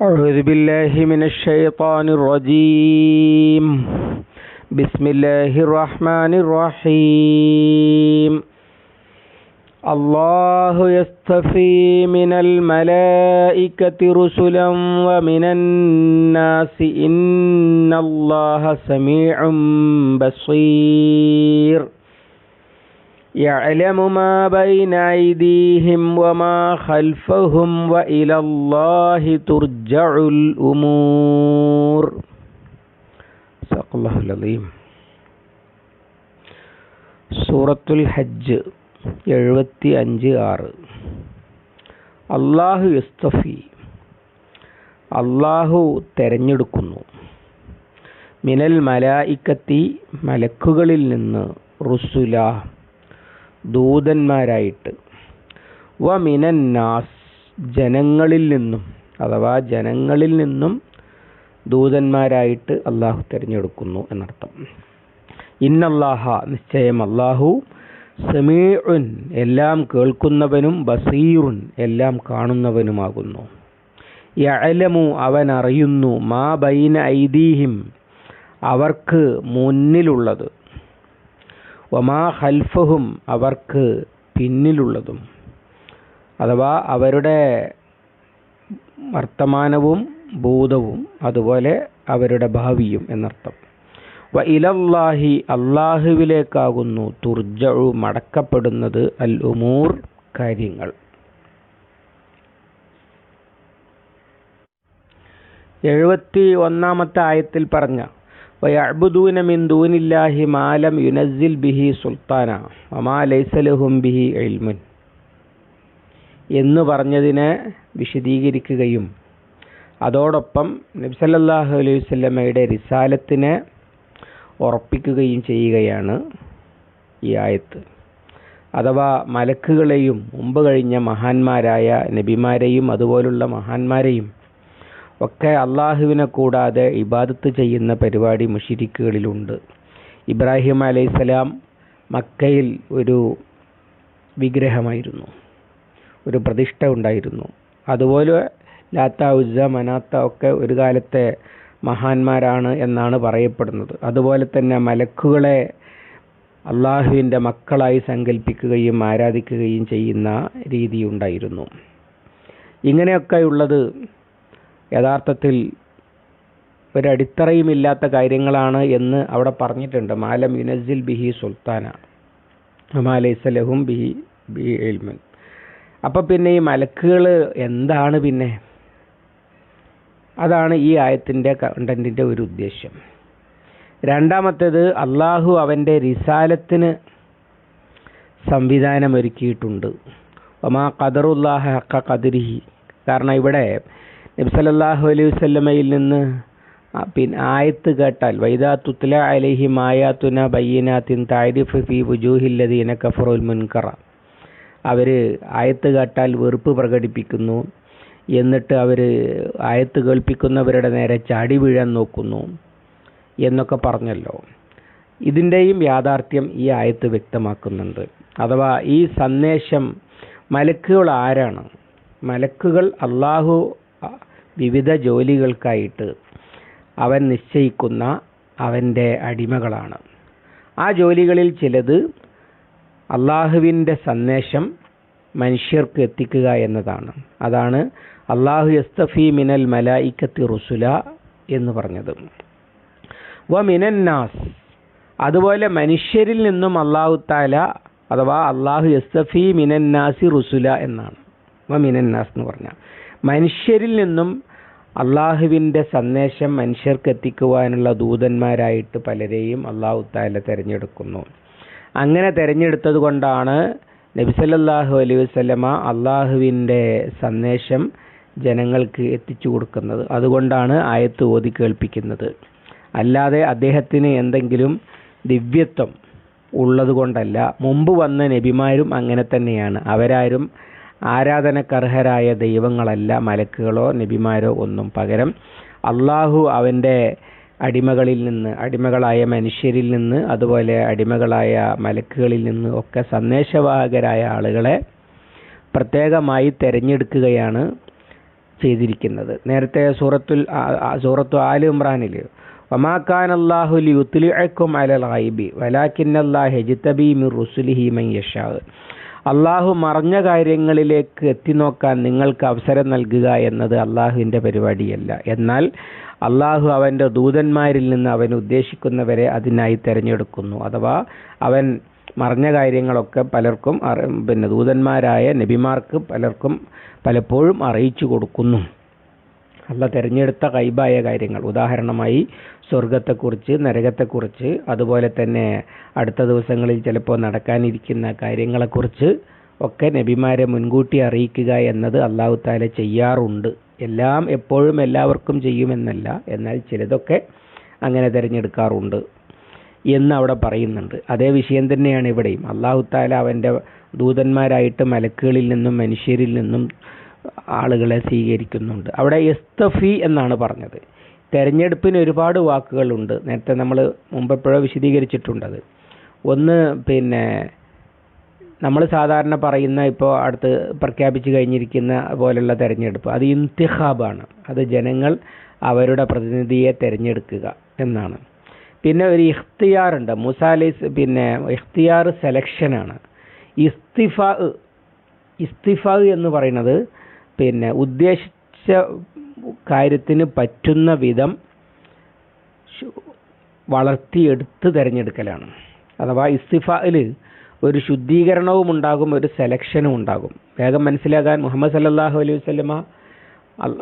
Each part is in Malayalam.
أعوذ بالله من الشيطان الرجيم. بسم الله الرحمن الرحيم. الله يستفي من الملائكة رسلا ومن الناس. إن الله سميع بصير. يعلم ما بين أيديهم وما خلفهم وإلى الله ترجع الأمور صدق الله العظيم സൂറത്തുൽ ഹജ്ജ് എഴുപത്തി അഞ്ച് ആറ് അള്ളാഹു യുസ്തഫി അള്ളാഹു തെരഞ്ഞെടുക്കുന്നു മിനൽ മലായിക്കത്തി മലക്കുകളിൽ നിന്ന് റുസുല ദൂതന്മാരായിട്ട്. വ ജനങ്ങളിൽ നിന്നും അഥവാ ജനങ്ങളിൽ നിന്നും ദൂതന്മാരായിട്ട് അള്ളാഹു തിരഞ്ഞെടുക്കുന്നു എന്നർത്ഥം. ഇന്നല്ലാഹ നിശ്ചയം അള്ളാഹു സമീഉൻ എല്ലാം കേൾക്കുന്നവനും ബസീറുൻ എല്ലാം കാണുന്നവനുമാകുന്നു. യഅലമു അവൻ അറിയുന്നു മാ ബൈന ഐദീഹിം അവർക്ക് മുന്നിലുള്ളത്. വമാ ഹൽഫഹും അവർക്ക് പിന്നിലുള്ളതും. അഥവാ അവരുടെ വർത്തമാനവും ഭൂതവും അതുപോലെ അവരുടെ ഭാവിയും എന്നർത്ഥം. വ ഇലല്ലാഹി അള്ളാഹുവിലേക്കാകുന്നു തുർജഉ മടക്കപ്പെടുന്നത് അൽ ഉമൂർ കാര്യങ്ങൾ. എഴുപത്തി ഒന്നാമത്തെ ആയത്തിൽ പറഞ്ഞ വയഅ്ബുദൂന മിൻ മാലം യുനസിൽ ബിഹി സുൽത്താന ലൈസലഹും ബിഹി ഇൽമുൻ. എന്ന് പറഞ്ഞതിനെ വിശദീകരിക്കുകയും അതോടൊപ്പം നബ്സല്ലാഹു അലൈഹി വല്ലമയുടെ റിസാലത്തിനെ ഉറപ്പിക്കുകയും ചെയ്യുകയാണ് ഈ ആയത്ത്. അഥവാ മലക്കുകളെയും മുമ്പ് കഴിഞ്ഞ മഹാന്മാരായ നബിമാരെയും അതുപോലുള്ള മഹാന്മാരെയും ഒക്കെ അള്ളാഹുവിനെ കൂടാതെ ഇബാദത്ത് ചെയ്യുന്ന പരിപാടി മുഷിരിക്കുകളിലുണ്ട്. ഇബ്രാഹിം അലൈഹിസ്സലാം മക്കയിൽ ഒരു വിഗ്രഹമായിരുന്നു. ഒരു പ്രതിഷ്ഠ ഉണ്ടായിരുന്നു. അതുപോലെ ലാത്ത ഉജ്ജ മനാത്ത ഒക്കെ ഒരു കാലത്തെ മഹാന്മാരാണ് എന്നാണ് പറയപ്പെടുന്നത്. അതുപോലെ തന്നെ മലക്കുകളെ അള്ളാഹുവിന്റെ മക്കളായി സങ്കല്പിക്കുകയും ആരാധിക്കുകയും ചെയ്യുന്ന രീതിയുണ്ടായിരുന്നു ഇങ്ങനെയൊക്കെയുള്ളത് യഥാർത്ഥത്തിൽ ഒരടിത്തറയുമില്ലാത്ത കാര്യങ്ങളാണ് എന്ന് അവിടെ പറഞ്ഞിട്ടുണ്ട്. മാലം യുനസിൽ ബിഹി സുൽത്താന. മാലൈസലഹും ബിഹി ബി എൽമൻ അപ്പം പിന്നെ ഈ മലക്കുകൾ എന്താണ് പിന്നെ? അതാണ് ഈ ആയത്തിന്റെ കണ്ടന്റിന്റെ ഒരു ഉദ്ദേശ്യം. രണ്ടാമത്തേത് അള്ളാഹു അവന്റെ റിസാലത്തിന് സംവിധാനം ഒരുക്കിയിട്ടുണ്ട് ഒമാ ഖദറുല്ലാഹ ഹക്ക ഖദരിഹി. കാരണം ഇവിടെ നബ്സലല്ലാഹു അലൈഹി വസല്ലമയിൽ നിന്ന് പിന്നെ ആയത്ത് കേട്ടാൽ വൈദാ തുത്ല അലൈഹി മായാത്തുന ബയ്യനാത്തിൻ താരിഫ് ഫി വുജൂഹില്ലതീന കഫറുൽ മുൻകറ. അവർ ആയത്ത് കേട്ടാൽ വെറുപ്പ് പ്രകടിപ്പിക്കുന്നു. എന്നിട്ട് അവർ ആയത്ത് കേൾപ്പിക്കുന്നവരുടെ നേരെ ചാടി വീഴാൻ നോക്കുന്നു എന്നൊക്കെ പറഞ്ഞല്ലോ. ഇതിന്റെയും യാഥാർത്ഥ്യം ഈ ആയത്ത് വ്യക്തമാക്കുന്നുണ്ട്. അഥവാ ഈ സന്ദേശം മലക്കുകൾ ആരാണ്? മലക്കുകൾ അള്ളാഹു വിവിധ ജോലികൾക്കായിട്ട് അവൻ നിശ്ചയിക്കുന്ന അവന്റെ അടിമകളാണ്. ആ ജോലികളിൽ ചിലത് അള്ളാഹുവിന്റെ സന്ദേശം മനുഷ്യർക്ക് എത്തിക്കുക എന്നതാണ്. അതാണ് അള്ളാഹു യസ്തഫി മിനൽ മലായിക്കത്തി റുസുല എന്ന് പറഞ്ഞത്. വ മിനന്നാസ് അതുപോലെ മനുഷ്യരിൽ നിന്നും അള്ളാഹു താല അഥവാ അള്ളാഹു യസ്തഫി മിനന്നാസി റുസുല എന്നാണ്. വ മിനന്നാസ് എന്ന് പറഞ്ഞാൽ മനുഷ്യരിൽ നിന്നും അള്ളാഹുവിന്റെ സന്ദേശം മനുഷ്യർക്ക് എത്തിക്കുവാനുള്ള ദൂതന്മാരായിട്ട് പലരെയും അള്ളാഹു താല തിരഞ്ഞെടുക്കുന്നു. അങ്ങനെ തിരഞ്ഞെടുത്തത് കൊണ്ടാണ് നബിസല്ലാഹു അലൈഹി വസ്ലമ അള്ളാഹുവിന്റെ സന്ദേശം ജനങ്ങൾക്ക് എത്തിച്ചു കൊടുക്കുന്നത്. അതുകൊണ്ടാണ് ആയത്ത് ഓതി കേൾപ്പിക്കുന്നത്. അല്ലാതെ അദ്ദേഹത്തിന് എന്തെങ്കിലും ദിവ്യത്വം ഉള്ളതുകൊണ്ടല്ല. മുമ്പ് വന്ന നബിമാരും അങ്ങനെ തന്നെയാണ്. അവരാരും ആരാധനക്കർഹരായ ദൈവങ്ങളല്ല മലക്കുകളോ നബിമാരോ ഒന്നും പകരം അള്ളാഹു അവന്റെ അടിമകളിൽ നിന്ന് അടിമകളായ മനുഷ്യരിൽ നിന്ന് അതുപോലെ അടിമകളായ മലക്കുകളിൽ നിന്ന് ഒക്കെ സന്ദേശവാഹകരായ ആളുകളെ പ്രത്യേകമായി തിരഞ്ഞെടുക്കുകയാണ് ചെയ്തിരിക്കുന്നത്. നേരത്തെ സൂറത്തുൽ സൂറത്തു ആൽ ഇമ്രാനിൽ ഒമാക്കാൻ അള്ളാഹു ലിയുത്ലിഅക്കും അലൽ ഹൈബി വലാക്കിൻ അള്ളാഹ് ഹിജ്തബി മിർ റുസുലിഹി മൻ അള്ളാഹു മറഞ്ഞ കാര്യങ്ങളിലേക്ക് എത്തിനോക്കാൻ നിങ്ങൾക്ക് അവസരം നൽകുക എന്നത് അള്ളാഹുവിന്റെ പരിപാടിയല്ല. എന്നാൽ അള്ളാഹു അവന്റെ ദൂതന്മാരിൽ നിന്ന് അവൻ ഉദ്ദേശിക്കുന്നവരെ അതിനായി തിരഞ്ഞെടുക്കുന്നു. അഥവാ അവൻ മറഞ്ഞ കാര്യങ്ങളൊക്കെ പലർക്കും പിന്നെ ദൂതന്മാരായ നബിമാർക്ക് പലർക്കും പലപ്പോഴും അറിയിച്ചു കൊടുക്കുന്നു. അല്ല തിരഞ്ഞെടുത്ത കൈബായ കാര്യങ്ങൾ. ഉദാഹരണമായി സ്വർഗത്തെക്കുറിച്ച് നരകത്തെക്കുറിച്ച് അതുപോലെ തന്നെ അടുത്ത ദിവസങ്ങളിൽ ചിലപ്പോൾ നടക്കാനിരിക്കുന്ന കാര്യങ്ങളെക്കുറിച്ച് ഒക്കെ നബിമാരെ മുൻകൂട്ടി അറിയിക്കുക എന്നത് അള്ളാഹു താല ചെയ്യാറുണ്ട്. എല്ലാം എപ്പോഴും എല്ലാവർക്കും ചെയ്യുമെന്നല്ല എന്നാൽ ചിലതൊക്കെ അങ്ങനെ തിരഞ്ഞെടുക്കാറുണ്ട് എന്ന് അവിടെ പറയുന്നുണ്ട്. അതേ വിഷയം തന്നെയാണ് ഇവിടെയും. അള്ളാഹു താല അവന്റെ ദൂതന്മാരായിട്ട് മലക്കുകളിൽ നിന്നും മനുഷ്യരിൽ നിന്നും ആളുകളെ സ്വീകരിക്കുന്നുണ്ട്. അവിടെ എസ്തഫി എന്നാണ് പറഞ്ഞത്. തെരഞ്ഞെടുപ്പിന് ഒരുപാട് വാക്കുകളുണ്ട്. നേരത്തെ നമ്മൾ മുമ്പെപ്പോഴോ വിശദീകരിച്ചിട്ടുണ്ടത്. ഒന്ന് പിന്നെ നമ്മൾ സാധാരണ പറയുന്ന ഇപ്പോൾ അടുത്ത് പ്രഖ്യാപിച്ചു കഴിഞ്ഞിരിക്കുന്ന പോലെയുള്ള തെരഞ്ഞെടുപ്പ്. അത് ഇന്തിഹാബാണ് അത് ജനങ്ങൾ അവരുടെ പ്രതിനിധിയെ തിരഞ്ഞെടുക്കുക എന്നാണ്. പിന്നെ ഒരു ഇഖ്തിയാർ ഉണ്ട് മുസാലിസ് പിന്നെ ഇഖ്തിയാർ സെലക്ഷനാണ്. ഇസ്തിഫ ഇസ്തിഫ എന്ന് പറയുന്നത് പിന്നെ ഉദ്ദേശിച്ച കാര്യത്തിന് പറ്റുന്ന വിധം വളർത്തിയെടുത്ത് തിരഞ്ഞെടുക്കലാണ്. അഥവാ ഇസ്തിഫയിൽ ഒരു ശുദ്ധീകരണവും ഉണ്ടാകും ഒരു സെലക്ഷനും ഉണ്ടാകും. വേഗം മനസ്സിലാക്കാൻ മുഹമ്മദ് സല്ലാഹു അലൈഹി വസ്ലമ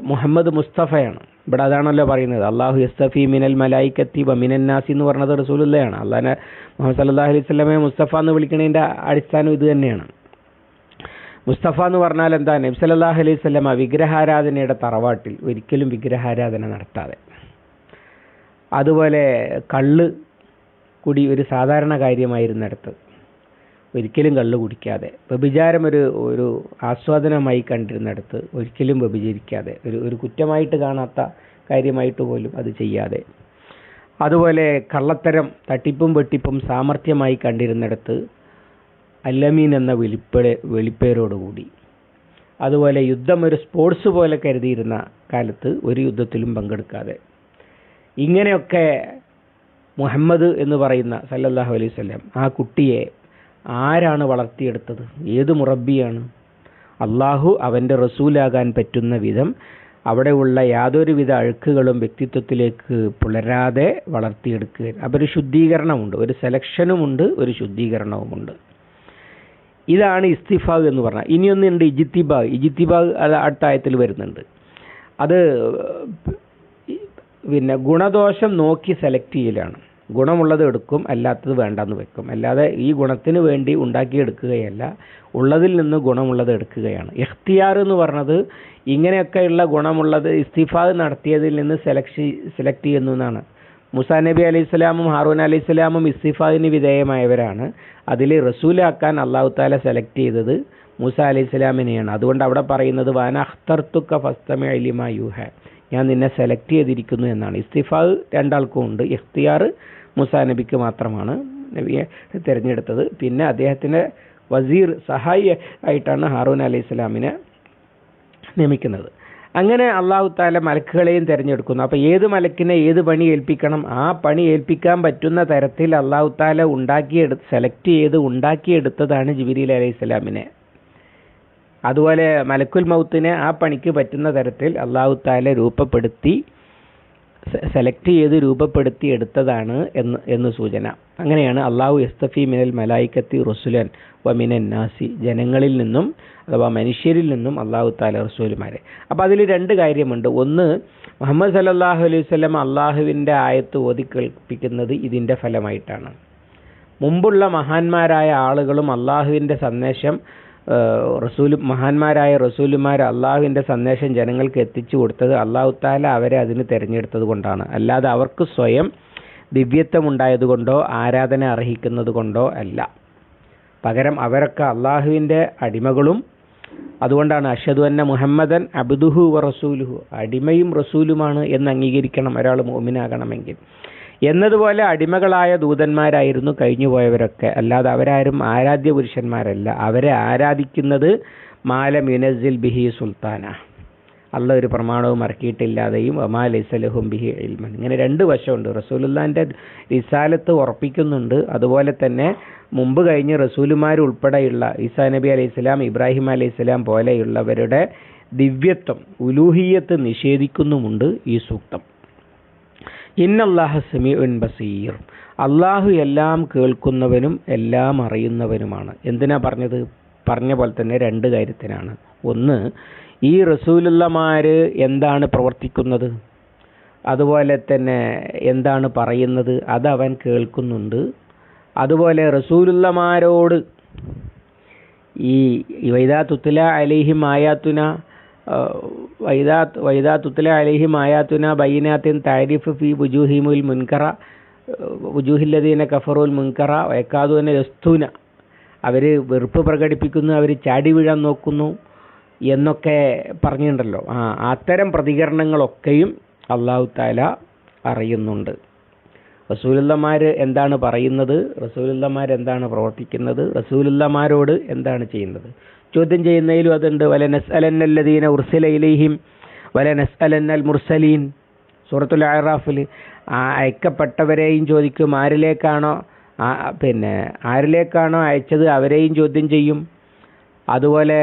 മുഹമ്മദ് മുസ്തഫയാണ്. ഇവിടെ അതാണല്ലോ പറയുന്നത്. അള്ളാഹു യസ്തഫി മിനൽ മലായിക്കത്തി വ മിനൻ നാസി എന്ന് പറഞ്ഞത് റസൂലുള്ളയാണ്. അള്ളാഹിനെ മുഹമ്മദ് സല്ലാഹു അലൈഹി വസ്ലമെ മുസ്തഫ എന്ന് വിളിക്കുന്നതിന്റെ അടിസ്ഥാനം ഇത് തന്നെയാണ്. മുസ്തഫ എന്ന് പറഞ്ഞാൽ എന്താ? നബി സല്ലല്ലാഹു അലൈഹി സ്വലമ വിഗ്രഹാരാധനയുടെ തറവാട്ടിൽ ഒരിക്കലും വിഗ്രഹാരാധന നടത്താതെ. അതുപോലെ കള്ള് കുടി ഒരു സാധാരണ കാര്യമായിരുന്നിടത്ത് ഒരിക്കലും കള്ള് കുടിക്കാതെ. വ്യഭിചാരം ഒരു ഒരു ആസ്വാദനമായി കണ്ടിരുന്നിടത്ത് ഒരിക്കലും വ്യഭിചരിക്കാതെ. ഒരു ഒരു കുറ്റമായിട്ട് കാണാത്ത കാര്യമായിട്ട് പോലും അത് ചെയ്യാതെ. അതുപോലെ കള്ളത്തരം തട്ടിപ്പും വെട്ടിപ്പും സാമർഥ്യമായി കണ്ടിരുന്നിടത്ത് അല്ലമീൻ എന്ന വെളിപ്പേ വെളിപ്പേരോടുകൂടി. അതുപോലെ യുദ്ധം ഒരു സ്പോർട്സ് പോലെ കരുതിയിരുന്ന കാലത്ത് ഒരു യുദ്ധത്തിലും പങ്കെടുക്കാതെ. ഇങ്ങനെയൊക്കെ മുഹമ്മദ് എന്ന് പറയുന്ന സല്ലല്ലാഹു അലൈഹി വസല്ലം ആ കുട്ടിയെ ആരാണ് വളർത്തിയെടുത്തത്? ഏത് മുറബിയാണ് അള്ളാഹു അവന്റെ റസൂലാകാൻ പറ്റുന്ന വിധം അവിടെയുള്ള യാതൊരുവിധ അഴുക്കുകളും വ്യക്തിത്വത്തിലേക്ക് പുലരാതെ വളർത്തിയെടുക്കുക അപ്പോൾ ഒരു ശുദ്ധീകരണമുണ്ട് ഒരു സെലക്ഷനുമുണ്ട് ഒരു ശുദ്ധീകരണവുമുണ്ട്. ഇതാണ് ഇസ്തിഫാഗ് എന്ന് പറഞ്ഞാൽ. ഇനിയൊന്നുണ്ട് ഇജിത്തിബാഗ് ഇജിത്തിബാഗ് അത് അടുത്ത ആയത്തിൽ വരുന്നുണ്ട്. അത് പിന്നെ ഗുണദോഷം നോക്കി സെലക്ട് ചെയ്യലാണ്. ഗുണമുള്ളത് എടുക്കും അല്ലാത്തത് വേണ്ടെന്ന് വെക്കും. അല്ലാതെ ഈ ഗുണത്തിന് വേണ്ടി ഉണ്ടാക്കിയെടുക്കുകയല്ല ഉള്ളതിൽ നിന്ന് ഗുണമുള്ളത് എടുക്കുകയാണ്. ഇഖ്തിയാർ എന്ന് പറഞ്ഞത് ഇങ്ങനെയൊക്കെയുള്ള ഗുണമുള്ളത് ഇസ്തിഫാദ് നടത്തിയതിൽ നിന്ന് സെലക്ട് സെലക്ട് ചെയ്യുന്നു എന്നാണ്. മുസാ നബി അലൈഹി സ്വലാമും ഹാറൂൻ അലൈഹി സ്വലാമും ഇസ്തിഫാദിന് വിധേയമായവരാണ്. അതിൽ റസൂലാക്കാൻ അള്ളാഹു താല സെലക്ട് ചെയ്തത് മൂസ അലൈഹി സ്വലാമിനെയാണ്. അതുകൊണ്ട് അവിടെ പറയുന്നത് വാന അഖ്തർത്തുക്ക ഫസ്തമ അലിമ യൂഹ. ഞാൻ നിന്നെ സെലക്ട് ചെയ്തിരിക്കുന്നു എന്നാണ്. ഇസ്തിഫാദ് രണ്ടാൾക്കും ഉണ്ട്. ഇഖ്തിയാർ മുസാ നബിക്ക് മാത്രമാണ് നബിയെ തിരഞ്ഞെടുത്തത്. പിന്നെ അദ്ദേഹത്തിന്റെ വസീർ സഹായി ആയിട്ടാണ് ഹാറൂൻ അലൈഹി സ്വലാമിനെ നിയമിക്കുന്നത്. അങ്ങനെ അള്ളാഹു താല മലക്കുകളെയും തിരഞ്ഞെടുക്കുന്നു. അപ്പോൾ ഏത് മലക്കിനെ ഏത് പണി ഏൽപ്പിക്കണം? ആ പണി ഏൽപ്പിക്കാൻ പറ്റുന്ന തരത്തിൽ അള്ളാഹു താല ഉണ്ടാക്കിയെടു സെലക്ട് ചെയ്ത് ഉണ്ടാക്കിയെടുത്തതാണ് ജിബിരിൽ അലൈഹി സ്വലാമിനെ. അതുപോലെ മലക്കുൽ മൗത്തിനെ ആ പണിക്ക് പറ്റുന്ന തരത്തിൽ അള്ളാഹു താല രൂപപ്പെടുത്തി സെലക്ട് ചെയ്ത് രൂപപ്പെടുത്തി എടുത്തതാണ് എന്ന് എന്ന് സൂചന. അങ്ങനെയാണ് അള്ളാഹു എസ്തഫി മിനൽ മലായിക്കത്തി റസുലൻ വമിനൻ നാസി. ജനങ്ങളിൽ നിന്നും അഥവാ മനുഷ്യരിൽ നിന്നും അള്ളാഹു താല റസൂലുമാരെ. അപ്പോൾ അതിൽ രണ്ട് കാര്യമുണ്ട്. ഒന്ന് മുഹമ്മദ് സല്ലാഹു അലൈഹി സ്വലം അള്ളാഹുവിന്റെ ആയത്ത് ഓതി കേൾപ്പിക്കുന്നത് ഇതിന്റെ ഫലമായിട്ടാണ്. മുമ്പുള്ള മഹാന്മാരായ ആളുകളും അള്ളാഹുവിന്റെ സന്ദേശം റസൂൽ മഹാന്മാരായ റസൂലുമാർ അള്ളാഹുവിന്റെ സന്ദേശം ജനങ്ങൾക്ക് എത്തിച്ചു കൊടുത്തത് അള്ളാഹു താല അവരെ അതിന് തിരഞ്ഞെടുത്തത് കൊണ്ടാണ്. അല്ലാതെ അവർക്ക് സ്വയം ദിവ്യത്വം ഉണ്ടായതുകൊണ്ടോ ആരാധന അർഹിക്കുന്നത് കൊണ്ടോ അല്ല. പകരം അവരൊക്കെ അള്ളാഹുവിന്റെ അടിമകളും അതുകൊണ്ടാണ് അഷദു അന്ന മുഹമ്മദൻ അബ്ദുഹു വ റസൂലുഹു. അടിമയും റസൂലുമാണ് എന്ന് അംഗീകരിക്കണം ഒരാൾ മോമിനാകണമെങ്കിൽ എന്നതുപോലെ അടിമകളായ ദൂതന്മാരായിരുന്നു കഴിഞ്ഞുപോയവരൊക്കെ. അല്ലാതെ അവരാരും ആരാധ്യ പുരുഷന്മാരല്ല അവരെ ആരാധിക്കുന്നത് മാല യുനസിൽ ബിഹി സുൽത്താന. അല്ല ഒരു പ്രമാണവും ഇറക്കിയിട്ടില്ലാതെയും ഒമാ ലൈസലഹും ബിഹി ഇൽമൻ. ഇങ്ങനെ രണ്ട് വശമുണ്ട്. റസൂലുല്ലാന്റെ റിസാലത്ത് ഉറപ്പിക്കുന്നുണ്ട്. അതുപോലെ തന്നെ മുമ്പ് കഴിഞ്ഞ് റസൂലുമാരുൾപ്പെടെയുള്ള ഈസാ നബി അലൈഹി സ്വലാം ഇബ്രാഹിം അലൈഹി സ്വലാം പോലെയുള്ളവരുടെ ദിവ്യത്വം ഉലൂഹിയത്ത് നിഷേധിക്കുന്നുമുണ്ട് ഈ സൂക്തം. ഇന്നല്ലാഹ സമീഉൻ ബസീർ. അള്ളാഹു എല്ലാം കേൾക്കുന്നവനും എല്ലാം അറിയുന്നവനുമാണ്. എന്തിനാ പറഞ്ഞത്? പറഞ്ഞ പോലെ തന്നെ രണ്ട് കാര്യത്തിനാണ്. ഒന്ന് ഈ റസൂലുള്ളമാർ എന്താണ് പ്രവർത്തിക്കുന്നത്? അതുപോലെ തന്നെ എന്താണ് പറയുന്നത്? അതവൻ കേൾക്കുന്നുണ്ട്. അതുപോലെ റസൂലുള്ളമാരോട് ഈ വൈദാ തുത്തല അലിഹി മായാത്തുന വൈദാ വൈദാ തുത്തല അലിഹി മായാത്തുന ബൈനാത്തിൻ താരിഫ് ഫി ബുജൂഹിമുൽ മുൻകറ ബുജൂഹില്ലദീന കഫറുൽ മുൻകറ വയക്കാതുവിനെ യസ്തുന അവർ വെറുപ്പ് പ്രകടിപ്പിക്കുന്നു അവർ ചാടി വീഴാൻ നോക്കുന്നു. എന്നൊക്കെ പറഞ്ഞിട്ടുണ്ടല്ലോ. ആ അത്തരം പ്രതികരണങ്ങളൊക്കെയും അള്ളാഹു താല അറിയുന്നുണ്ട്. റസൂലുള്ളമാർ എന്താണ് പറയുന്നത്? റസൂലുള്ളമാർ എന്താണ് പ്രവർത്തിക്കുന്നത്? റസൂലുള്ളമാരോട് എന്താണ് ചെയ്യുന്നത്? ചോദ്യം ചെയ്യുന്നതിലും അതുണ്ട്. വല നസ് അലന്നല്ലദീന ഉർസല ഇലൈഹിം വല നസ് അലന്നൽ മുർസലീൻ. സൂറത്തുൽ അറാഫിൽ അയക്കപ്പെട്ടവരെയും ചോദിക്കും ആരിലേക്കാണോ പിന്നെ ആരിലേക്കാണോ അയച്ചത് അവരെയും ചോദ്യം ചെയ്യും. അതുപോലെ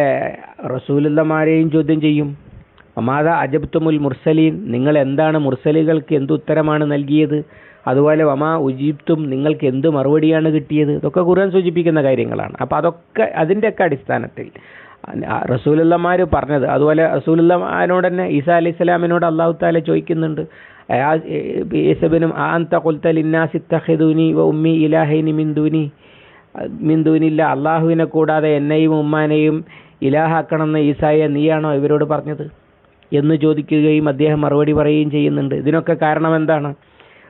റസൂലുള്ളമാരെയും ചോദ്യം ചെയ്യും അമാത അജബ്തുമുൽ മുർസലീൻ നിങ്ങൾ എന്താണ് മുർസലികൾക്ക് എന്തുത്തരമാണ് നൽകിയത് അതുപോലെ വമാ ഉജീബ്തും നിങ്ങൾക്ക് എന്ത് മറുപടിയാണ് കിട്ടിയത് ഇതൊക്കെ ഖുർആൻ സൂചിപ്പിക്കുന്ന കാര്യങ്ങളാണ് അപ്പോൾ അതൊക്കെ അതിന്റെയൊക്കെ അടിസ്ഥാനത്തിൽ റസൂലുള്ളമാർ പറഞ്ഞത് അതുപോലെ റസൂലുള്ളമാനോട് തന്നെ ഈസാ അലൈഹി സ്വലാമിനോട് അള്ളാഹു താല ചോദിക്കുന്നുണ്ട് യേസബിനും ആന്ത കൊൽത്തൽ ഇന്നാസിത്തഹിദുനി വ ഉമ്മി ഇലാഹൈനി മിന്ദുനി മിന്ദുനില്ല അള്ളാഹുവിനെ കൂടാതെ എന്നെയും ഉമ്മാനെയും ഇലാഹാക്കണമെന്ന് ഈസായെ നീയാണോ ഇവരോട് പറഞ്ഞത്? എന്ന് ചോദിക്കുകയും അദ്ദേഹം മറുപടി പറയുകയും ചെയ്യുന്നുണ്ട്. ഇതിനൊക്കെ കാരണം എന്താണ്?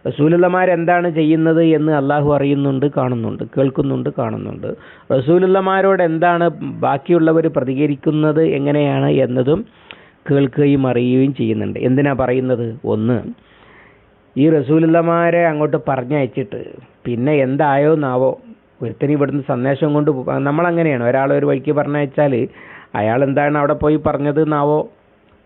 റസൂലുള്ളമാരെന്താണ് ചെയ്യുന്നത് എന്ന് അള്ളാഹു അറിയുന്നുണ്ട് കാണുന്നുണ്ട് കേൾക്കുന്നുണ്ട് കാണുന്നുണ്ട്. റസൂലുള്ളമാരോട് എന്താണ് ബാക്കിയുള്ളവർ പ്രതികരിക്കുന്നത് എങ്ങനെയാണ് എന്നതും കേൾക്കുകയും അറിയുകയും ചെയ്യുന്നുണ്ട്. എന്തിനാ പറയുന്നത്? ഒന്ന് ഈ റസൂലുള്ളമാരെ അങ്ങോട്ട് പറഞ്ഞയച്ചിട്ട് പിന്നെ എന്തായോ നാവോ ഒരുത്തന് ഇവിടുന്ന് സന്ദേശം കൊണ്ട് നമ്മളങ്ങനെയാണ്. ഒരാളെ ഒരു വഴിക്ക് പറഞ്ഞയച്ചാൽ അയാൾ എന്താണ് അവിടെ പോയി പറഞ്ഞത് എന്നാവോ?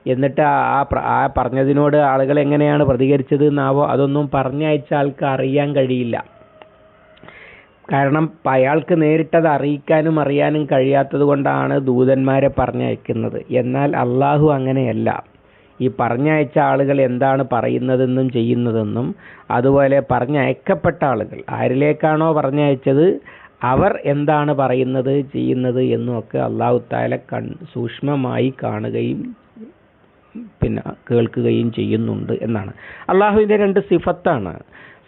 എന്നിട്ട് ആ ആ പറഞ്ഞതിനോട് ആളുകൾ എങ്ങനെയാണ് പ്രതികരിച്ചത് എന്നാവോ? അതൊന്നും പറഞ്ഞയച്ച ആൾക്ക് അറിയാൻ കഴിയില്ല. കാരണം അയാൾക്ക് നേരിട്ടത് അറിയിക്കാനും അറിയാനും കഴിയാത്തത് കൊണ്ടാണ് ദൂതന്മാരെ പറഞ്ഞയക്കുന്നത്. എന്നാൽ അള്ളാഹു അങ്ങനെയല്ല. ഈ പറഞ്ഞയച്ച ആളുകൾ എന്താണ് പറയുന്നതെന്നും ചെയ്യുന്നതെന്നും അതുപോലെ പറഞ്ഞയക്കപ്പെട്ട ആളുകൾ ആരിലേക്കാണോ പറഞ്ഞയച്ചത് അവർ എന്താണ് പറയുന്നത് ചെയ്യുന്നത് എന്നുമൊക്കെ അള്ളാഹു താല കൺ സൂക്ഷ്മമായി കാണുകയും പിന്നെ കേൾക്കുകയും ചെയ്യുന്നുണ്ട് എന്നാണ്. അള്ളാഹുവിന്റെ രണ്ട് സിഫത്താണ്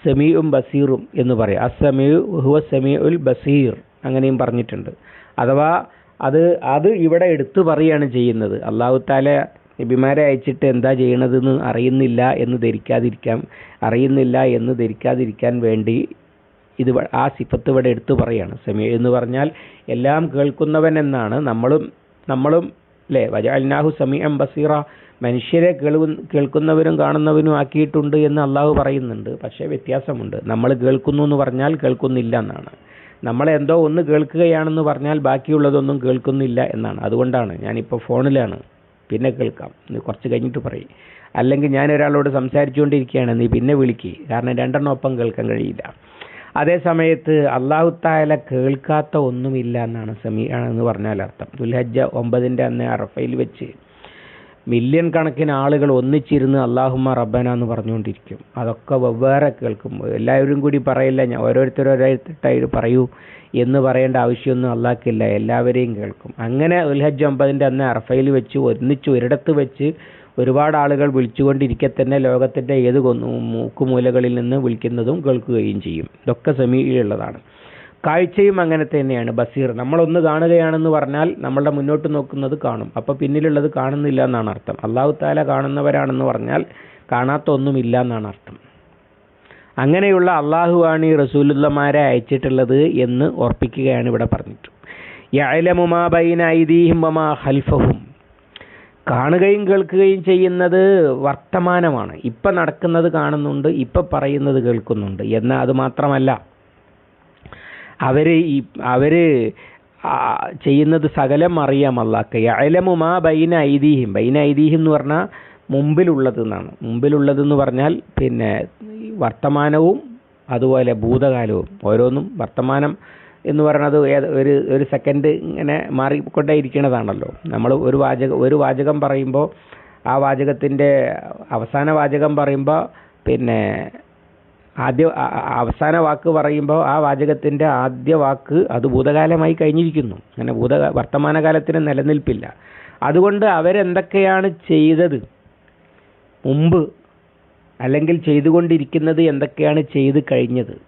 സമീഉം ബസീറും എന്ന് പറയും. അസമീ ഹുവ സെമി ഉൽ ബസീർ അങ്ങനെയും പറഞ്ഞിട്ടുണ്ട്. അഥവാ അത് അത് ഇവിടെ എടുത്തു പറയുകയാണ് ചെയ്യുന്നത്. അള്ളാഹു താല നബിമാരെ അയച്ചിട്ട് എന്താ ചെയ്യണതെന്ന് അറിയുന്നില്ല എന്ന് ധരിക്കാതിരിക്കാൻ അറിയുന്നില്ല എന്ന് ധരിക്കാതിരിക്കാൻ വേണ്ടി ഇത് ആ സിഫത്ത് ഇവിടെ എടുത്തു പറയാണ്. സമീ എന്ന് പറഞ്ഞാൽ എല്ലാം കേൾക്കുന്നവൻ എന്നാണ്. നമ്മളും നമ്മളും അല്ലേ വജാൽനാഹു സമീഅം ബസീറ. മനുഷ്യരെ കേൾവ കേൾക്കുന്നവരും കാണുന്നവരും ആക്കിയിട്ടുണ്ട് എന്ന് അള്ളാഹു പറയുന്നുണ്ട്. പക്ഷേ വ്യത്യാസമുണ്ട്. നമ്മൾ കേൾക്കുന്നു എന്ന് പറഞ്ഞാൽ കേൾക്കുന്നില്ല എന്നാണ്. നമ്മളെന്തോ ഒന്ന് കേൾക്കുകയാണെന്ന് പറഞ്ഞാൽ ബാക്കിയുള്ളതൊന്നും കേൾക്കുന്നില്ല എന്നാണ്. അതുകൊണ്ടാണ് ഞാനിപ്പോൾ ഫോണിലാണ് പിന്നെ കേൾക്കാം. നീ കുറച്ച് കഴിഞ്ഞിട്ട് പറയും. അല്ലെങ്കിൽ ഞാൻ ഒരാളോട് സംസാരിച്ചുകൊണ്ടിരിക്കുകയാണ്. നീ പിന്നെ വിളിക്കുക കാരണം രണ്ടെണ്ണം ഒപ്പം കേൾക്കാൻ കഴിയില്ല. അതേ സമയത്ത് അള്ളാഹു താല കേൾക്കാത്ത ഒന്നുമില്ല എന്നാണ് സമീ എന്ന് പറഞ്ഞാൽ അർത്ഥം. ദുൽഹജ്ജ ഒമ്പതിന്റെ അന്ന് അറഫയിൽ വെച്ച് മില്യൺ കണക്കിന് ആളുകൾ ഒന്നിച്ചിരുന്ന് അള്ളാഹുമ്മ റബ്ബന എന്ന് പറഞ്ഞുകൊണ്ടിരിക്കും. അതൊക്കെ വെവ്വേറെ കേൾക്കും. എല്ലാവരും കൂടി പറയില്ല ഞാൻ ഓരോരുത്തർ ഓരോരുത്തരായിട്ട് പറയൂ എന്ന് പറയേണ്ട ആവശ്യമൊന്നും അള്ളാഹ്ക്കില്ല എല്ലാവരെയും കേൾക്കും. അങ്ങനെ ഉൽഹജ് ഒമ്പതിന്റെ അന്ന് അർഫയിൽ വെച്ച് ഒന്നിച്ച് ഒരിടത്ത് വെച്ച് ഒരുപാട് ആളുകൾ വിളിച്ചുകൊണ്ടിരിക്കെ തന്നെ ലോകത്തിന്റെ ഏത് മൂക്കുമൂലകളിൽ നിന്ന് വിളിക്കുന്നതും കേൾക്കുകയും ചെയ്യും. ഇതൊക്കെ സമീപിലുള്ളതാണ് കാഴ്ചയും അങ്ങനെ തന്നെയാണ് ബസീർ. നമ്മളൊന്ന് കാണുകയാണെന്ന് പറഞ്ഞാൽ നമ്മളുടെ മുന്നോട്ട് നോക്കുന്നത് കാണും. അപ്പോൾ പിന്നിലുള്ളത് കാണുന്നില്ല എന്നാണ് അർത്ഥം. അള്ളാഹു താല കാണുന്നവരാണെന്ന് പറഞ്ഞാൽ കാണാത്ത ഒന്നുമില്ല എന്നാണ് അർത്ഥം. അങ്ങനെയുള്ള അള്ളാഹുവാണ് ഈ റസൂലുള്ളമാരെ അയച്ചിട്ടുള്ളത് എന്ന് ഓർപ്പിക്കുകയാണ് ഇവിടെ പറഞ്ഞിട്ട്. ബൈന ഐദീഹിം വമാ ഖൽഫഹും. കാണുകയും കേൾക്കുകയും ചെയ്യുന്നത് വർത്തമാനമാണ്. ഇപ്പം നടക്കുന്നത് കാണുന്നുണ്ട് ഇപ്പം പറയുന്നത് കേൾക്കുന്നുണ്ട്. എന്നാൽ അത് മാത്രമല്ല അവർ ഈ അവർ ചെയ്യുന്നത് സകലം അറിയാം അള്ളാഹ്ക്ക്. യഅലമു മാ ബൈന ഐദീഹിം. ബൈന ഐദീഹിം എന്ന് പറഞ്ഞാൽ മുമ്പിലുള്ളത് എന്നാണ്. മുമ്പിലുള്ളതെന്ന് പറഞ്ഞാൽ പിന്നെ വർത്തമാനവും അതുപോലെ ഭൂതകാലവും. ഓരോന്നും വർത്തമാനം എന്ന് പറയുന്നത് ഒരു ഒരു സെക്കൻഡ് ഇങ്ങനെ മാറിക്കൊണ്ടേ ഇരിക്കണതാണല്ലോ. നമ്മൾ ഒരു വാചക ഒരു വാചകം പറയുമ്പോൾ ആ വാചകത്തിന്റെ അവസാന വാചകം പറയുമ്പോൾ പിന്നെ ആദ്യ അവസാന വാക്ക് പറയുമ്പോൾ ആ വാചകത്തിന്റെ ആദ്യ വാക്ക് അത് ഭൂതകാലമായി കഴിഞ്ഞിരിക്കുന്നു. അങ്ങനെ ഭൂത വർത്തമാനകാലത്തിന് നിലനിൽപ്പില്ല. അതുകൊണ്ട് അവരെന്തൊക്കെയാണ് ചെയ്തത്? മുമ്പ് അല്ലെങ്കിൽ ചെയ്തുകൊണ്ടിരിക്കുന്നത് എന്തൊക്കെയാണ് ചെയ്ത് കഴിഞ്ഞത്?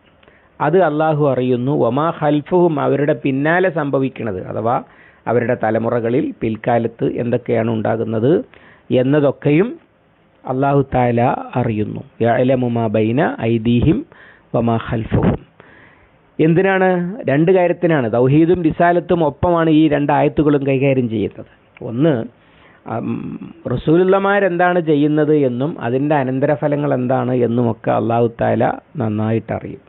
അത് അള്ളാഹു അറിയുന്നു. ഒമാ ഹൽഫുഹും അവരുടെ പിന്നാലെ സംഭവിക്കുന്നത് അഥവാ അവരുടെ തലമുറകളിൽ പിൽക്കാലത്ത് എന്തൊക്കെയാണ് ഉണ്ടാകുന്നത് എന്നതൊക്കെയും അള്ളാഹു താല അറിയുന്നു. ബൈന ഐദീഹിം വമാ ഖൽഫുഹും. എന്തിനാണ്? രണ്ട് കാര്യത്തിനാണ്. തൗഹീദും റിസാലത്തും ഒപ്പമാണ് ഈ രണ്ട് ആയത്തുകളും കൈകാര്യം ചെയ്യുന്നത്. ഒന്ന് റസൂലുള്ളമാരെന്താണ് ചെയ്യുന്നത് എന്നും അതിന്റെ അനന്തരഫലങ്ങൾ എന്താണ് എന്നുമൊക്കെ അള്ളാഹു താല നന്നായിട്ടറിയും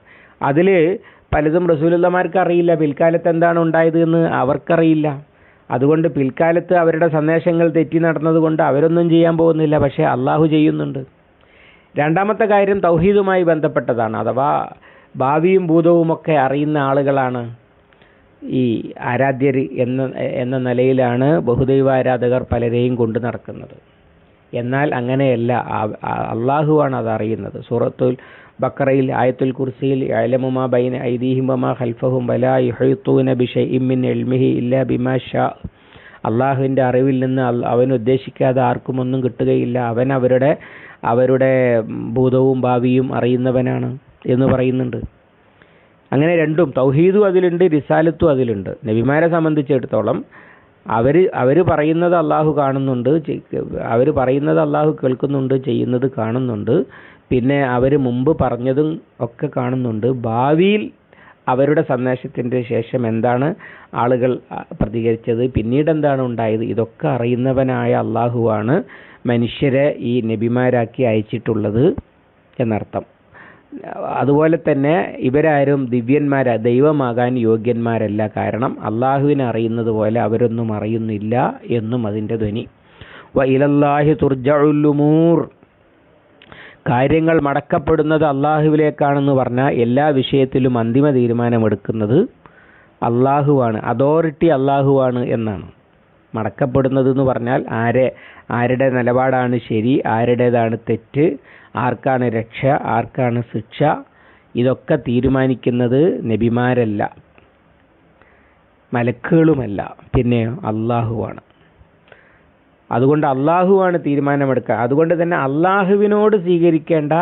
അതിൽ പലതും റസൂലുള്ളമാർക്ക് അറിയില്ല. പിൽക്കാലത്ത് എന്താണ് ഉണ്ടായത് എന്ന് അവർക്കറിയില്ല. അതുകൊണ്ട് പിൽക്കാലത്ത് അവരുടെ സന്ദേശങ്ങൾ തെറ്റി നടന്നതുകൊണ്ട് അവരൊന്നും ചെയ്യാൻ പോകുന്നില്ല പക്ഷേ അള്ളാഹു ചെയ്യുന്നുണ്ട്. രണ്ടാമത്തെ കാര്യം തൗഹീദുമായി ബന്ധപ്പെട്ടതാണ്. അഥവാ ഭാവിയും ഭൂതവുമൊക്കെ അറിയുന്ന ആളുകളാണ് ഈ ആരാധ്യർ എന്ന എന്ന നിലയിലാണ് ബഹുദൈവ ആരാധകർ പലരെയും കൊണ്ടു നടക്കുന്നത്. എന്നാൽ അങ്ങനെയല്ല അള്ളാഹുവാണ് അത് അറിയുന്നത് സൂറത്തുൽ ബക്കറയിൽ ആയത്തുൽ കുർസിയിൽ അലമുമാ ബൈന ഐദീഹിം വമാ ഖൽഫഹും വലാ യുഹൈത്തൂന ബിഷൈ മിൻ ഇൽമിഹി ഇല്ലാ ബിമാ ഷാ. അള്ളാഹുവിന്റെ അറിവിൽ നിന്ന് അവൻ ഉദ്ദേശിക്കാതെ ആർക്കും ഒന്നും കിട്ടുകയില്ല. അവൻ അവരുടെ അവരുടെ ഭൂതവും ഭാവിയും അറിയുന്നവനാണ് എന്ന് പറയുന്നുണ്ട്. അങ്ങനെ രണ്ടും തൗഹീദും അതിലുണ്ട് റിസാലത്തും അതിലുണ്ട്. നബിമാരെ സംബന്ധിച്ചിടത്തോളം അവർ അവർ പറയുന്നത് അള്ളാഹു കാണുന്നുണ്ട് അവർ പറയുന്നത് അള്ളാഹു കേൾക്കുന്നുണ്ട് ചെയ്യുന്നത് കാണുന്നുണ്ട്. പിന്നെ അവർ മുമ്പ് പറഞ്ഞതും ഒക്കെ കാണുന്നുണ്ട്. ഭാവിയിൽ അവരുടെ സന്ദേശത്തിന്റെ ശേഷം എന്താണ് ആളുകൾ പ്രതികരിച്ചത്? പിന്നീട് എന്താണ് ഉണ്ടായത്? ഇതൊക്കെ അറിയുന്നവനായ അള്ളാഹുവാണ് മനുഷ്യരെ ഈ നബിമാരാക്കി അയച്ചിട്ടുള്ളത് എന്നർത്ഥം. അതുപോലെ തന്നെ ഇവരാരും ദിവ്യന്മാര ദൈവമാകാൻ യോഗ്യന്മാരല്ല. കാരണം അള്ളാഹുവിനെ അറിയുന്നത് പോലെ അവരൊന്നും അറിയുന്നില്ല എന്നും അതിന്റെ ധ്വനി. വ ഇലല്ലാഹി തുർജഉല്ലുമൂർ കാര്യങ്ങൾ മടക്കപ്പെടുന്നത് അള്ളാഹുവിലേക്കാണെന്ന് പറഞ്ഞാൽ എല്ലാ വിഷയത്തിലും അന്തിമ തീരുമാനമെടുക്കുന്നത് അള്ളാഹുവാണ്. അതോറിറ്റി അള്ളാഹുവാണ് എന്നാണ്. മടക്കപ്പെടുന്നത് എന്ന് പറഞ്ഞാൽ ആരെ ആരുടെ നിലപാടാണ് ശരി ആരുടേതാണ് തെറ്റ് ആർക്കാണ് രക്ഷ ആർക്കാണ് ശിക്ഷ ഇതൊക്കെ തീരുമാനിക്കുന്നത് നബിമാരല്ല. മലക്കുകളുമല്ല. പിന്നെ അള്ളാഹുവാണ്. അതുകൊണ്ട് അള്ളാഹുവാണ് തീരുമാനമെടുക്കുക. അതുകൊണ്ട് തന്നെ അള്ളാഹുവിനോട് സ്വീകരിക്കേണ്ട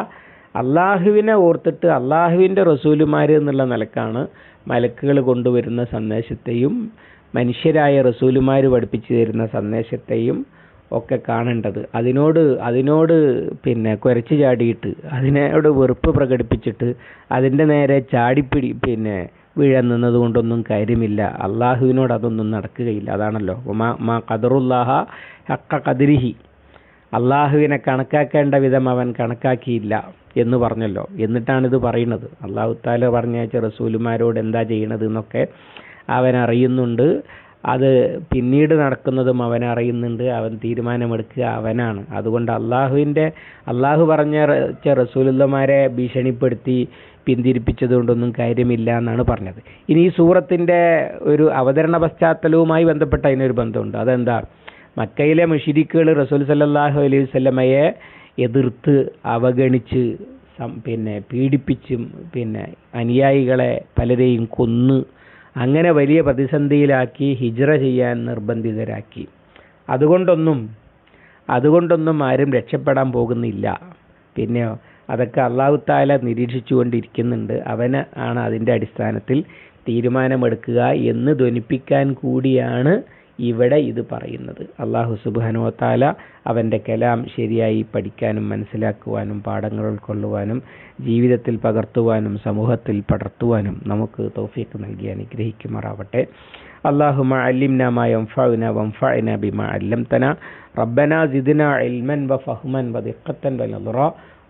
അള്ളാഹുവിനെ ഓർത്തിട്ട് അള്ളാഹുവിന്റെ റസൂലുമാർ എന്നുള്ള നിലക്കാണ് മലക്കുകൾ കൊണ്ടുവരുന്ന സന്ദേശത്തെയും മനുഷ്യരായ റസൂലുമാർ പഠിപ്പിച്ചു തരുന്ന സന്ദേശത്തെയും ഒക്കെ കാണേണ്ടത്. അതിനോട് അതിനോട് പിന്നെ കുരച്ചു ചാടിയിട്ട് അതിനോട് വെറുപ്പ് പ്രകടിപ്പിച്ചിട്ട് അതിന്റെ നേരെ ചാടിപ്പിടി പിന്നെ വീഴാൻ നിന്നത് കൊണ്ടൊന്നും കാര്യമില്ല. അള്ളാഹുവിനോട് അതൊന്നും നടക്കുകയില്ല. അതാണല്ലോ. മാ മാ ഖദറുല്ലാഹ ഹക്ക കതിരിഹി അള്ളാഹുവിനെ കണക്കാക്കേണ്ട വിധം അവൻ കണക്കാക്കിയില്ല എന്ന് പറഞ്ഞല്ലോ. എന്നിട്ടാണ് ഇത് പറയുന്നത് അള്ളാഹു താല പറഞ്ഞയച്ച റസൂലുമാരോട് എന്താ ചെയ്യണത് എന്നൊക്കെ അവൻ അറിയുന്നുണ്ട്. അത് പിന്നീട് നടക്കുന്നതും അവൻ അറിയുന്നുണ്ട്. അവൻ തീരുമാനമെടുക്കുക അവനാണ്. അതുകൊണ്ട് അള്ളാഹുവിന്റെ അള്ളാഹു പറഞ്ഞ റസൂലുള്ളമാരെ ഭീഷണിപ്പെടുത്തി പിന്തിരിപ്പിച്ചതുകൊണ്ടൊന്നും കാര്യമില്ല എന്നാണ് പറഞ്ഞത്. ഇനി ഈ സൂറത്തിന്റെ ഒരു അവതരണ പശ്ചാത്തലവുമായി ബന്ധപ്പെട്ട അതിനൊരു ബന്ധമുണ്ട്. അതെന്താ? മക്കയിലെ മുഷിരിക്കുകൾ റസൂൽ സല്ലാഹു അലൈഹി വസല്ലമയെ എതിർത്ത് അവഗണിച്ച് പിന്നെ പീഡിപ്പിച്ചും പിന്നെ അനുയായികളെ പലരെയും കൊന്ന് അങ്ങനെ വലിയ പ്രതിസന്ധിയിലാക്കി ഹിജ്റ ചെയ്യാൻ നിർബന്ധിതരാക്കി. അതുകൊണ്ടൊന്നും അതുകൊണ്ടൊന്നും ആരും രക്ഷപ്പെടാൻ പോകുന്നില്ല. പിന്നെയോ അതൊക്കെ അള്ളാഹു താല നിരീക്ഷിച്ചുകൊണ്ടിരിക്കുന്നുണ്ട് അവന് ആണ് അതിൻ്റെ അടിസ്ഥാനത്തിൽ തീരുമാനമെടുക്കുക എന്ന് ധ്വനിപ്പിക്കാൻ കൂടിയാണ് ഇവിടെ ഇത് പറയുന്നത് അള്ളാഹു സുബാനോ താല അവൻ്റെ കലാം ശരിയായി പഠിക്കാനും മനസ്സിലാക്കുവാനും പാഠങ്ങൾ ഉൾക്കൊള്ളുവാനും ജീവിതത്തിൽ പകർത്തുവാനും സമൂഹത്തിൽ പടർത്തുവാനും നമുക്ക് തൗഫീഖ് നൽകി അനുഗ്രഹിക്കുമാറാവട്ടെ اللهم علمنا ما ينفعنا وانفعنا بما علمتنا ربنا زدنا علما وفهما ودقة ونظرا